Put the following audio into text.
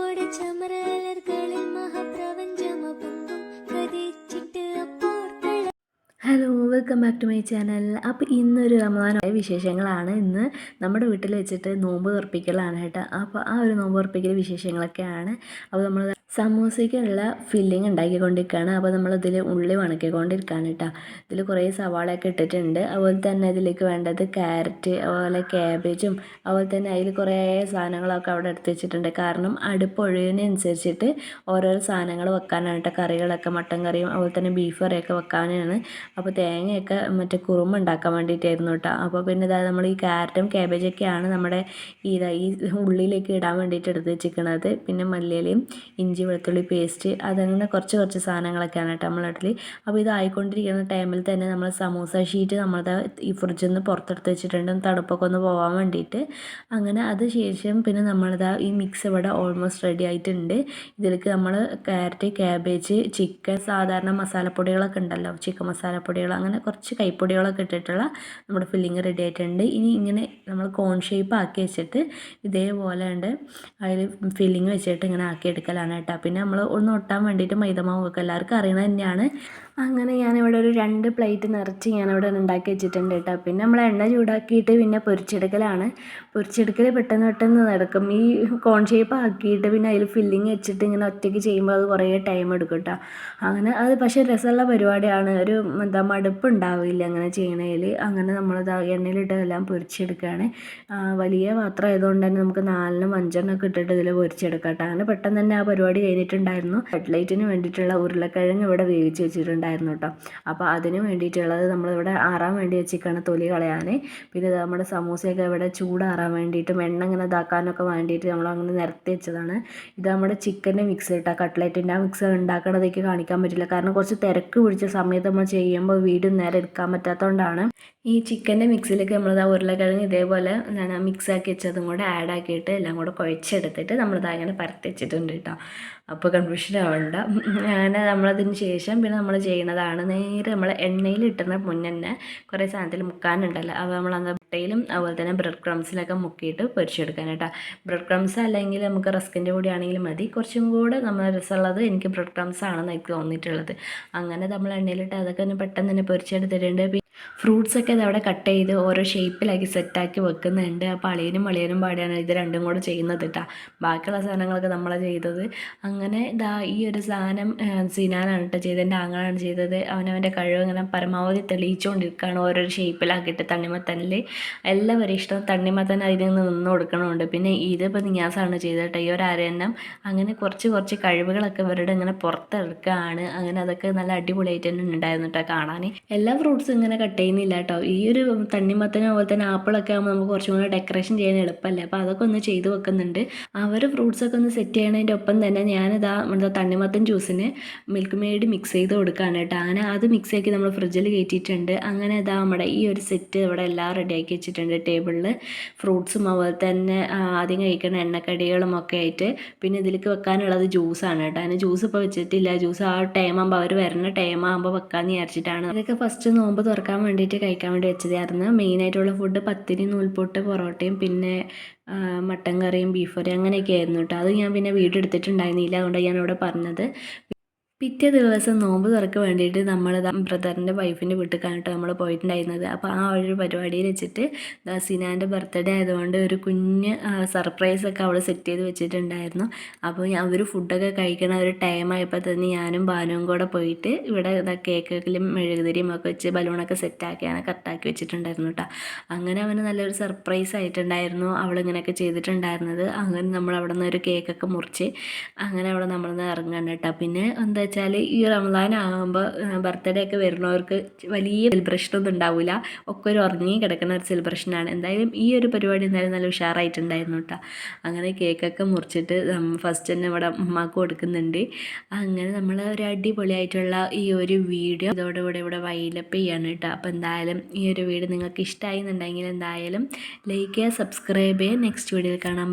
കോടി ചമരലർകളിൽ മഹാപ്രപഞ്ചമൊപ്പം കഥിച്ചിട്ട് അപ്പോർക്കള hello welcome back to my channel അപ്പോൾ ഇന്നൊരു റമദാനായ വിശേഷങ്ങളാണ്. ഇന്ന് നമ്മുടെ വീട്ടിൽ വെച്ചിട്ട് നോമ്പ് തുറപ്പിക്കലാണ് കേട്ടോ. അപ്പോൾ ആ ഒരു നോമ്പ് തുറപ്പിക്കൽ വിശേഷങ്ങളൊക്കെയാണ്. അപ്പോൾ നമ്മൾ സമൂസയ്ക്കുള്ള ഫില്ലിങ് ഉണ്ടാക്കിക്കൊണ്ടിരിക്കുകയാണ്. അപ്പോൾ നമ്മളിതിൽ ഉള്ളി വണക്കിക്കൊണ്ടിരിക്കുകയാണ് കേട്ടോ ഇതിൽ കുറേ സവാളയൊക്കെ ഇട്ടിട്ടുണ്ട്. അതുപോലെ തന്നെ ഇതിലേക്ക് വേണ്ടത് ക്യാരറ്റ് അതുപോലെ ക്യാബേജും അതുപോലെ തന്നെ അതിൽ കുറേ സാധനങ്ങളൊക്കെ അവിടെ എടുത്ത് വെച്ചിട്ടുണ്ട്. കാരണം അടുപ്പ് ഒഴിവിനനുസരിച്ചിട്ട് ഓരോരോ സാധനങ്ങൾ വെക്കാനാണ് കറികളൊക്കെ മട്ടൻ കറിയും അതുപോലെ തന്നെ ബീഫ് കറിയൊക്കെ വെക്കാനാണ്. അപ്പോൾ തേങ്ങയൊക്കെ മറ്റേ കുറുമ ഉണ്ടാക്കാൻ വേണ്ടിയിട്ടായിരുന്നു കേട്ടോ അപ്പോൾ പിന്നെ ഇതായത് നമ്മൾ ഈ ക്യാരറ്റും ക്യാബേജൊക്കെയാണ് നമ്മുടെ ഈ ഈ ഉള്ളിലേക്ക് ഇടാൻ വേണ്ടിയിട്ട് എടുത്ത് വെച്ചിരിക്കുന്നത്. പിന്നെ മല്ലിയിലയും ഇഞ്ചി വെളുത്തുള്ളി പേസ്റ്റ് അതങ്ങനെ കുറച്ച് കുറച്ച് സാധനങ്ങളൊക്കെയാണ് കേട്ടോ നമ്മളെ ഇഡ്ഡലി അപ്പോൾ ഇത് ആയിക്കൊണ്ടിരിക്കുന്ന ടൈമിൽ തന്നെ നമ്മൾ സമൂസ ഷീറ്റ് നമ്മളത് ഈ ഫ്രിഡ്ജിൽ നിന്ന് പുറത്തെടുത്ത് വെച്ചിട്ടുണ്ട്. തണുപ്പൊക്കെ ഒന്ന് പോകാൻ വേണ്ടിയിട്ട് അങ്ങനെ അത് ശേഷം പിന്നെ നമ്മളിതാ ഈ മിക്സ് ഇവിടെ ഓൾമോസ്റ്റ് റെഡി ആയിട്ടുണ്ട്. ഇതിലേക്ക് നമ്മൾ ക്യാരറ്റ് ക്യാബേജ് ചിക്കൻ സാധാരണ മസാലപ്പൊടികളൊക്കെ ഉണ്ടല്ലോ. ചിക്കൻ മസാലപ്പൊടികൾ അങ്ങനെ കുറച്ച് കൈപ്പൊടികളൊക്കെ ഇട്ടിട്ടുള്ള നമ്മുടെ ഫില്ലിങ് റെഡി ആയിട്ടുണ്ട്. ഇനി ഇങ്ങനെ നമ്മൾ കോൺ ഷേപ്പ് ആക്കി വെച്ചിട്ട് ഇതേപോലെ ഉണ്ട് അതിൽ ഫില്ലിങ് വെച്ചിട്ട് ഇങ്ങനെ ആക്കി എടുക്കലാണ് കേട്ടോ. പിന്നെ നമ്മൾ ഒന്ന് ഒട്ടാൻ വേണ്ടിയിട്ട് മൈദമാവ് വെക്കുക എല്ലാവർക്കും അറിയണത് തന്നെയാണ്. അങ്ങനെ ഞാനിവിടെ ഒരു രണ്ട് പ്ലേറ്റ് നിറച്ച് ഞാനിവിടെ ഉണ്ടാക്കി വെച്ചിട്ടുണ്ട് കേട്ടോ. പിന്നെ നമ്മൾ എണ്ണ ചൂടാക്കിയിട്ട് പിന്നെ പൊരിച്ചെടുക്കലാണ്. പൊരിച്ചെടുക്കൽ പെട്ടെന്ന് പെട്ടെന്ന് നടക്കും. ഈ കോൺ ഷേപ്പ് ആക്കിയിട്ട് പിന്നെ അതിൽ ഫില്ലിങ് വെച്ചിട്ട് ഇങ്ങനെ ഒറ്റയ്ക്ക് ചെയ്യുമ്പോൾ അത് കുറേ ടൈം എടുക്കും കേട്ടോ. അങ്ങനെ അത് പക്ഷേ രസമുള്ള പരിപാടിയാണ്. ഒരു എന്താ മടുപ്പ് ഉണ്ടാവില്ല അങ്ങനെ ചെയ്യണതിൽ അങ്ങനെ നമ്മളത് എണ്ണയിലിട്ട് എല്ലാം പൊരിച്ചെടുക്കുകയാണ്. വലിയ പാത്രം ആയതുകൊണ്ട് തന്നെ നമുക്ക് നാലിനും അഞ്ചെണ്ണം ഒക്കെ ഇട്ടിട്ട് ഇതിൽ പൊരിച്ചെടുക്കാം കേട്ടോ. അങ്ങനെ പെട്ടെന്ന് തന്നെ ആ പരിപാടി കഴിഞ്ഞിട്ടുണ്ടായിരുന്നു. കട്ട്ലൈറ്റിന് വേണ്ടിയിട്ടുള്ള ഉരുളക്കിഴങ്ങ് ഇവിടെ വേവിച്ച് വെച്ചിട്ടുണ്ടായിരുന്നു. കേട്ടോ അപ്പോൾ അതിന് വേണ്ടിയിട്ടുള്ളത് നമ്മളിവിടെ ആറാൻ വേണ്ടി വെച്ചിരിക്കുകയാണ് തൊലി കളയാൻ. പിന്നെ നമ്മുടെ സമൂസയൊക്കെ ഇവിടെ ചൂടാറാൻ വേണ്ടിയിട്ടും എണ്ണ ഇങ്ങനെ ഇതാക്കാനൊക്കെ വേണ്ടിയിട്ട് നമ്മൾ അങ്ങനെ നിരത്തി വെച്ചതാണ്. ഇത് നമ്മുടെ ചിക്കന്റെ മിക്സ് കേട്ടോ കട്ട്ലറ്റിന്റെ ആ മിക്സ് ഉണ്ടാക്കണതൊക്കെ കാണിക്കാൻ പറ്റില്ല. കാരണം കുറച്ച് തിരക്ക് പിടിച്ച സമയത്ത് നമ്മൾ ചെയ്യുമ്പോൾ വീട് നേരെ എടുക്കാൻ പറ്റാത്തതുകൊണ്ടാണ് ഈ ചിക്കന്റെ മിക്സിലേക്ക് നമ്മൾ ആ ഉരുളക്കിഴങ്ങ് ഇതേപോലെ എന്താണ് മിക്സാക്കി വെച്ചതും കൂടെ ആഡ് ആക്കിയിട്ട് എല്ലാം കൂടെ കുഴച്ചെടുത്തിട്ട് നമ്മളിതാ അങ്ങനെ പരത്തി വെച്ചിട്ടുണ്ട് കേട്ടോ. അപ്പോൾ കൺഫ്യൂഷൻ ആവണ്ട. അങ്ങനെ നമ്മളതിന് ശേഷം പിന്നെ നമ്മൾ ചെയ്യുന്നതാണ് നേരെ നമ്മൾ എണ്ണയിൽ ഇട്ടുന്ന മുന്നേ കുറേ സാധനത്തിൽ മുക്കാനുണ്ടല്ലോ. അപ്പോൾ നമ്മൾ മുട്ടയിലും അതുപോലെ തന്നെ ബ്രെഡ് ക്രംസിലൊക്കെ മുക്കിയിട്ട് പൊരിച്ചെടുക്കാൻ കേട്ടോ ബ്രെഡ് ക്രംസ് അല്ലെങ്കിൽ നമുക്ക് റസ്കിന്റെ കൂടി ആണെങ്കിലും മതി. കുറച്ചും കൂടെ നമ്മൾ രസമുള്ളത് എനിക്ക് ബ്രെഡ് ക്രംസ് ആണെന്ന് എനിക്ക് തോന്നിയിട്ടുള്ളത്. അങ്ങനെ നമ്മൾ എണ്ണയിലിട്ട് അതൊക്കെ ഒന്ന് പെട്ടെന്ന് തന്നെ പൊരിച്ചെടുത്തിട്ടുണ്ട്. ഫ്രൂട്ട്സ് ഒക്കെ അവിടെ കട്ട് ചെയ്ത് ഓരോ ഷേപ്പിലാക്കി സെറ്റാക്കി വെക്കുന്നുണ്ട്. അപ്പോൾ അളിയനും അളിയനും പാടിയാണ് ഇത് രണ്ടും കൂടെ ചെയ്യുന്നത് കേട്ടോ ബാക്കിയുള്ള സാധനങ്ങളൊക്കെ നമ്മളാണ് ചെയ്തത്. അങ്ങനെ ഇതാ ഈ ഒരു സാധനം സിനാനാണ് കേട്ടോ ചെയ്തത്. എന്റെ ആങ്ങളാണ് ചെയ്തത്. അവനവന്റെ കഴിവ് ഇങ്ങനെ പരമാവധി തെളിയിച്ചുകൊണ്ടിരിക്കുകയാണ് ഓരോ ഷേപ്പിലാക്കിയിട്ട് തണ്ണിമത്തനിൽ എല്ലാവരും ഇഷ്ടം തണ്ണിമത്തൻ അതിൽ നിന്ന് നിന്ന് കൊടുക്കണമുണ്ട്. പിന്നെ ഇതിപ്പോൾ നിയാസാണ് ചെയ്തിട്ട്. ഈ ഒരു അരയന്നം അങ്ങനെ കുറച്ച് കുറച്ച് കഴിവുകളൊക്കെ ഇവരുടെ ഇങ്ങനെ പുറത്തെടുക്കുകയാണ് അങ്ങനെ അതൊക്കെ നല്ല അടിപൊളിയായിട്ട് തന്നെ ഉണ്ടായിരുന്നു കേട്ടോ കാണാൻ. എല്ലാ ഫ്രൂട്ട്സും ഇങ്ങനെ കട്ട് ചെയ്യുന്നില്ല കേട്ടോ. ഈ ഒരു തണ്ണിമത്തനും അതുപോലെ തന്നെ ആപ്പിളൊക്കെ ആകുമ്പോൾ നമുക്ക് കുറച്ചും കൂടെ ഡെക്കറേഷൻ ചെയ്യാൻ എളുപ്പമല്ലേ. അപ്പോൾ അതൊക്കെ ഒന്ന് ചെയ്തു വെക്കുന്നുണ്ട്. അവർ ഫ്രൂട്ട്സൊക്കെ ഒന്ന് സെറ്റ് ചെയ്യണതിന്റെ ഒപ്പം തന്നെ ഞാനിതാ എന്താ തണ്ണിമത്തൻ ജ്യൂസിന് മിൽക്ക് മെയ്ഡ് മിക്സ് ചെയ്ത് കൊടുക്കുകയാണ് കേട്ടോ. അങ്ങനെ അത് മിക്സ് ആക്കി നമ്മൾ ഫ്രിഡ്ജിൽ കയറ്റിയിട്ടുണ്ട്. അങ്ങനെ ഇതാ നമ്മുടെ ഈ ഒരു സെറ്റ് ഇവിടെ എല്ലാം റെഡിയാക്കി വെച്ചിട്ടുണ്ട്. ടേബിളിൽ ഫ്രൂട്ട്സും അതുപോലെ തന്നെ ആദ്യം കഴിക്കുന്ന എണ്ണക്കടികളും ഒക്കെ ആയിട്ട് പിന്നെ ഇതിലേക്ക് വെക്കാനുള്ളത് ജ്യൂസാണ് കേട്ടോ. അതിന് ജ്യൂസ് ഇപ്പോൾ വെച്ചിട്ടില്ല. ജ്യൂസ് ആ ടൈം ആകുമ്പോൾ അവർ വരുന്ന ടൈം ആകുമ്പോൾ വെക്കാമെന്ന് വിചാരിച്ചിട്ടാണ്. അതൊക്കെ ഫസ്റ്റ് നോമ്പ് തുറക്കാൻ വേണ്ടിയിട്ട് കഴിക്കാൻ വേണ്ടി വെച്ചതായിരുന്നു. മെയിനായിട്ടുള്ള ഫുഡ് പത്തിരി നൂൽപൊട്ട് പൊറോട്ടയും പിന്നെ മട്ടൻ കറിയും ബീഫ് കറിയും അങ്ങനെയൊക്കെ ആയിരുന്നു കേട്ടോ. അത് ഞാൻ പിന്നെ വീട് എടുത്തിട്ടുണ്ടായിരുന്നില്ല. അതുകൊണ്ടാണ് ഞാൻ ഇവിടെ പറഞ്ഞത്. പിറ്റേ ദിവസം നോമ്പ് തുറക്ക് വേണ്ടിയിട്ട് നമ്മൾ ബ്രദറിന്റെ വൈഫിന്റെ വീട്ടിലേക്കാണ് നമ്മൾ പോയിട്ടുണ്ടായിരുന്നത്. അപ്പോൾ ആ ഒരു പരിപാടിയിൽ വെച്ചിട്ട് സിനാന്റെ ബർത്ത്ഡേ ആയതുകൊണ്ട് ഒരു കുഞ്ഞ് സർപ്രൈസൊക്കെ അവൾ സെറ്റ് ചെയ്ത് വെച്ചിട്ടുണ്ടായിരുന്നു. അപ്പോൾ അവർ ഫുഡൊക്കെ കഴിക്കണ ഒരു ടൈം ആയപ്പോൾ തന്നെ ഞാനും ബാനുവും കൂടെ പോയിട്ട് ഇവിടെ കേക്കിലും മെഴുകുതിരിയും ഒക്കെ വെച്ച് ബലൂണൊക്കെ സെറ്റാക്കിയാണ് കറക്റ്റാക്കി വെച്ചിട്ടുണ്ടായിരുന്നു കേട്ടോ അങ്ങനെ അവന് നല്ലൊരു സർപ്രൈസ് ആയിട്ടുണ്ടായിരുന്നു. അവളിങ്ങനെയൊക്കെ ചെയ്തിട്ടുണ്ടായിരുന്നത്. അങ്ങനെ നമ്മൾ അവിടെ നിന്ന് ഒരു കേക്കൊക്കെ മുറിച്ച് അങ്ങനെ അവിടെ നമ്മളിന്ന് ഇറങ്ങാൻ കേട്ടോ പിന്നെ എന്താ വെച്ചാൽ ഈ റമദാൻ ആകുമ്പോൾ ബർത്ത്ഡേ ഒക്കെ വരുന്നവർക്ക് വലിയ സെലിബ്രേഷൻ ഒന്നും ഉണ്ടാവില്ല ഒക്കെ ഒരു ഉറങ്ങി കിടക്കുന്ന ഒരു സെലിബ്രേഷനാണ്. എന്തായാലും ഈ ഒരു പരിപാടി എന്തായാലും നല്ല ഉഷാറായിട്ടുണ്ടായിരുന്നു കേട്ടോ അങ്ങനെ കേക്കൊക്കെ മുറിച്ചിട്ട് ഫസ്റ്റ് തന്നെ ഇവിടെ ഉമ്മാക്ക് കൊടുക്കുന്നുണ്ട്. അങ്ങനെ നമ്മൾ ഒരു അടിപൊളിയായിട്ടുള്ള ഈ ഒരു വീഡിയോ ഇതോടുകൂടെ ഇവിടെ വൈലപ്പ് ചെയ്യാണ് കേട്ടോ അപ്പോൾ എന്തായാലും ഈ ഒരു വീഡിയോ നിങ്ങൾക്ക് ഇഷ്ടമായി എന്നുണ്ടെങ്കിൽ എന്തായാലും ലൈക്ക് ചെയ്യുക സബ്സ്ക്രൈബ് ചെയ്യുക. നെക്സ്റ്റ് വീഡിയോയിൽ കാണാം.